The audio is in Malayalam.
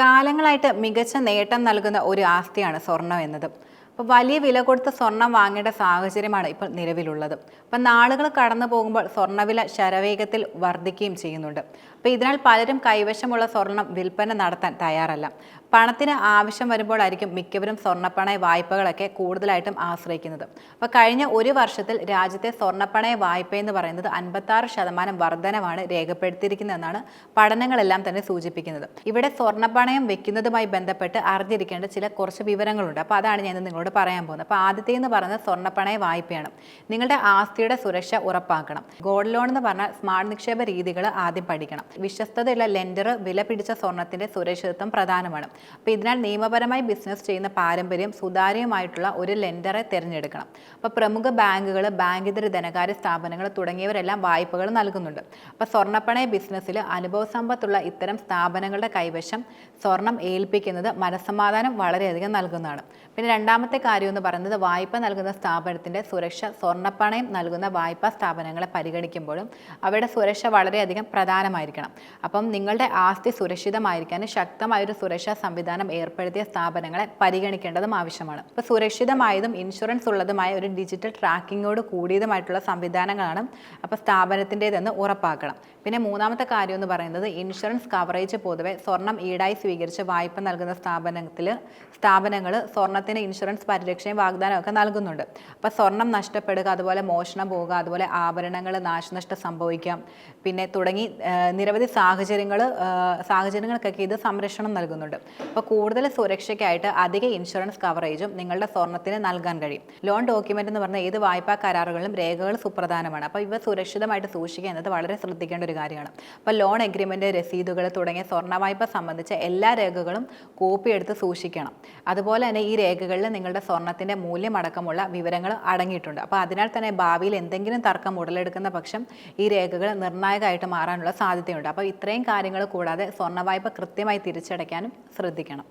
കാലങ്ങളായിട്ട് മികച്ച നേട്ടം നൽകുന്ന ഒരു ആസ്തിയാണ് സ്വർണം എന്നത്. അപ്പോൾ വലിയ വില കൊടുത്ത് സ്വർണം വാങ്ങേണ്ട സാഹചര്യമാണ് ഇപ്പോൾ നിലവിലുള്ളത്. അപ്പം നാളുകൾ കടന്നു പോകുമ്പോൾ സ്വർണവില ശരവേഗത്തിൽ വർദ്ധിക്കുകയും ചെയ്യുന്നുണ്ട്. അപ്പോൾ ഇതിനാൽ പലരും കൈവശമുള്ള സ്വർണം വിൽപ്പന നടത്താൻ തയ്യാറല്ല. പണത്തിന് ആവശ്യം വരുമ്പോഴായിരിക്കും മിക്കവരും സ്വർണപ്പണയ വായ്പകളൊക്കെ കൂടുതലായിട്ടും ആശ്രയിക്കുന്നത്. അപ്പോൾ കഴിഞ്ഞ ഒരു വർഷത്തിൽ രാജ്യത്തെ സ്വർണപ്പണയ വായ്പ എന്ന് പറയുന്നത് അൻപത്താറ് ശതമാനം വർധനമാണ് രേഖപ്പെടുത്തിയിരിക്കുന്നതെന്നാണ് പഠനങ്ങളെല്ലാം തന്നെ സൂചിപ്പിക്കുന്നത്. ഇവിടെ സ്വർണപ്പണയം വെക്കുന്നതുമായി ബന്ധപ്പെട്ട് അറിഞ്ഞിരിക്കേണ്ട ചില കുറച്ച് വിവരങ്ങളുണ്ട്. അപ്പോൾ അതാണ് ഞാൻ നിങ്ങളോട് പറയാൻ പോകുന്നത്. അപ്പോൾ ആദ്യത്തെ എന്ന് പറയുന്നത് സ്വർണപ്പണയ വായ്പയാണ്. നിങ്ങളുടെ ആസ്തിയുടെ സുരക്ഷ ഉറപ്പാക്കണം. ഗോൾഡ് ലോൺ എന്ന് പറഞ്ഞാൽ സ്മാർട്ട് നിക്ഷേപ രീതികൾ ആദ്യം പഠിക്കണം. വിശ്വസ്തതയുള്ള ലെൻഡർ വില പിടിച്ച സ്വർണത്തിന്റെ സുരക്ഷിതത്വം പ്രധാനമാണ്. അപ്പോൾ ഇതിനാൽ നിയമപരമായി ബിസിനസ് ചെയ്യുന്ന പാരമ്പര്യം സുതാര്യമായിട്ടുള്ള ഒരു ലെൻഡറെ തിരഞ്ഞെടുക്കണം. അപ്പോൾ പ്രമുഖ ബാങ്കുകൾ ബാങ്കിതര ധനകാര്യ സ്ഥാപനങ്ങൾ തുടങ്ങിയവരെല്ലാം വായ്പകൾ നൽകുന്നുണ്ട്. അപ്പോൾ സ്വർണപ്പണയ ബിസിനസ്സിൽ അനുഭവ സമ്പത്തുള്ള ഇത്തരം സ്ഥാപനങ്ങളുടെ കൈവശം സ്വർണം ഏൽപ്പിക്കുന്നത് മനസ്സമാധാനം വളരെയധികം നൽകുന്നതാണ്. പിന്നെ രണ്ടാമത്തെ കാര്യം എന്ന് പറയുന്നത് വായ്പ നൽകുന്ന സ്ഥാപനത്തിന്റെ സുരക്ഷ സ്വർണപ്പണയം നൽകുന്ന വായ്പാ സ്ഥാപനങ്ങളെ പരിഗണിക്കുമ്പോഴും അവയുടെ സുരക്ഷ വളരെയധികം പ്രധാനമായിരിക്കണം. അപ്പം നിങ്ങളുടെ ആസ്തി സുരക്ഷിതമായിരിക്കാൻ ശക്തമായൊരു സുരക്ഷാ സംവിധാനം ഏർപ്പെടുത്തിയ സ്ഥാപനങ്ങളെ പരിഗണിക്കേണ്ടതും ആവശ്യമാണ്. ഇപ്പോൾ സുരക്ഷിതമായതും ഇൻഷുറൻസ് ഉള്ളതുമായ ഒരു ഡിജിറ്റൽ ട്രാക്കിങ്ങോട് കൂടിയതുമായിട്ടുള്ള സംവിധാനങ്ങളാണ് അപ്പോൾ സ്ഥാപനത്തിന്റെതെന്ന് ഉറപ്പാക്കണം. പിന്നെ മൂന്നാമത്തെ കാര്യം എന്ന് പറയുന്നത് ഇൻഷുറൻസ് കവറേജ് പൊതുവെ സ്വർണം ഈടായി സ്വീകരിച്ച് വായ്പ നൽകുന്ന സ്ഥാപനത്തിൽ സ്ഥാപനങ്ങൾ സ്വർണത്തിന് ഇൻഷുറൻസ് പരിരക്ഷയും വാഗ്ദാനമൊക്കെ നൽകുന്നുണ്ട്. അപ്പോൾ സ്വർണം നഷ്ടപ്പെടുക അതുപോലെ മോഷണം പോവുക അതുപോലെ ആഭരണങ്ങൾ നാശനഷ്ടം സംഭവിക്കാം പിന്നെ തുടങ്ങി ആ, നിരവധി സാഹചര്യങ്ങൾ സാഹചര്യങ്ങൾക്കൊക്കെ ഇത് സംരക്ഷണം നൽകുന്നുണ്ട്. അപ്പോൾ കൂടുതൽ സുരക്ഷയ്ക്കായിട്ട് അധിക ഇൻഷുറൻസ് കവറേജും നിങ്ങളുടെ സ്വർണത്തിന് നൽകാൻ കഴിയും. ലോൺ ഡോക്യുമെന്റ് എന്ന് പറഞ്ഞാൽ ഏത് വായ്പാ കരാറുകളിലും രേഖകൾ സുപ്രധാനമാണ്. അപ്പോൾ ഇവ സുരക്ഷിതമായിട്ട് സൂക്ഷിക്കുക എന്നത് വളരെ ശ്രദ്ധിക്കേണ്ട ഒരു കാര്യമാണ്. അപ്പോൾ ലോൺ എഗ്രിമെന്റ് രസീതുകൾ തുടങ്ങിയ സ്വർണ വായ്പ സംബന്ധിച്ച എല്ലാ രേഖകളും കോപ്പി എടുത്ത് സൂക്ഷിക്കണം. അതുപോലെ തന്നെ ഈ രേഖകളിൽ നിങ്ങളുടെ സ്വർണത്തിന്റെ മൂല്യമടക്കമുള്ള വിവരങ്ങൾ അടങ്ങിയിട്ടുണ്ട്. അപ്പോൾ അതിനാൽ തന്നെ ഭാവിയിൽ എന്തെങ്കിലും തർക്കം ഉടലെടുക്കുന്ന പക്ഷം ഈ രേഖകൾ നിർണായകമായിട്ട് മാറാനുള്ള സാധ്യതയുണ്ട്. അപ്പോൾ ഇത്രയും കാര്യങ്ങൾ കൂടാതെ സ്വർണ വായ്പ കൃത്യമായി തിരിച്ചടയ്ക്കാനും ശ്രദ്ധിക്കണം.